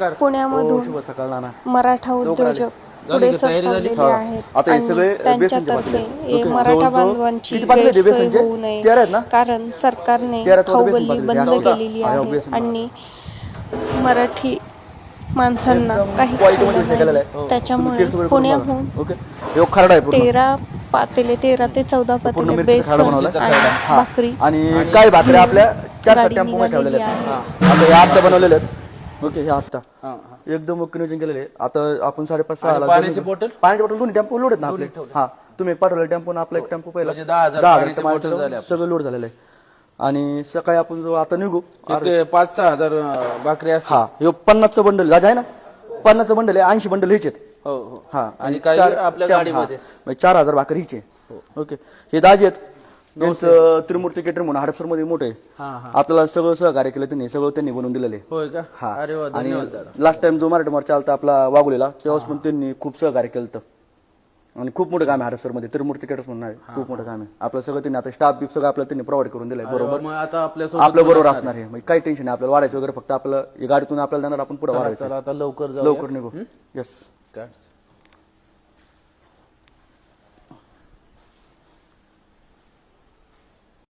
नमस्कार पुण्यामधून शुभ सकाळ नाना मराठा उद्योजक पुढे सरसावलेले आहेत आता हे आणि त्यांच्यातर्फे. हे. मराठा जवळजवळ बांधवांची किती पातेले आहेत गैरसोय बेसनचे? होऊ नये तेरा आहेत ना? कारण सरकारने तेरा चौदा बेसन खाऊगल्ली. बंद हा, चौदा. केलेली हा, आहे बेसन आणि मराठी माणसांना काही quality मध्ये खायला शेकायला नाही. आहे. त्याच्यामुळे टेस्ट वगैरे करून पुण्याहून बघा. ओके हे खरडा आहे पूर्ण तेरा पातेले तेरा ते चौदा पूर्ण पातेले मिरचीचा खरडा बेसन आणि हा. भाकरी आणि काय भाकऱ्या आपल्या चार टेम्पो मध्ये ठेवलेल्या आहेत आता हे आत्ता बनवलेले आहेत ओके हे हा, हा. एकदम ओके नियोजन केलेले. आता आपण साडेपाच सहा पाण्याची बॉटल? पाण्याची बॉटल दोन्ही टेम्पो लोड आहेत ना आपले. हा तुम्ही एक पाठवलेला टेम्पो आपला एक टेम्पो पहिला. म्हणजे दहा हजार. सगळं लोड झालेलं आहे. आणि सकाळी आपण जो आता निघू पाच सहा हजार भाकरी हा हे पन्नासचं बंडल राजा आहे ना? पन्नासचं बंडल आहे ऐंशी बंडल ह्याचे. हो हो. हा आणि आपल्या गाडीमध्ये. हा. म्हणजे चार हजार भाकर हिचे ओके. हे दाजी आहेत. त्यांचं त्रिमूर्ती केटर म्हणून हडपसरमध्ये मोठे आपल्याला सगळं सहकार्य केलं त्यांनी सगळं त्यांनी बनवून दिलेले होय का? हा. अरे वा आणि धन्यवाद दादा. लास्ट टाइम जो मराठी मोर्चा आलता आपला वागुलेला तेव्हाच पण त्यांनी खूप सहकार्य केलं होतं. आणि खूप मोठं काम आहे हडपसरमध्ये त्रिमूर्ती केटर्स म्हणून आहे खूप मोठं काम आहे. आपलं सगळं त्यांनी आता स्टाफ बिफ सगळं आपल्याला त्यांनी प्रोव्हाइड करून दिलंय बरोबर? मग आता आपल्या आपल्या बरोबर असणार आहे? म्हणजे काही टेन्शन नाही आपल्याला वाढायचं वगैरे फक्त आपलं गाडीतून आपल्याला जाणार आपण पुढे वाढायचं चला आता लवकर जाऊ लवकर निघू. येस काय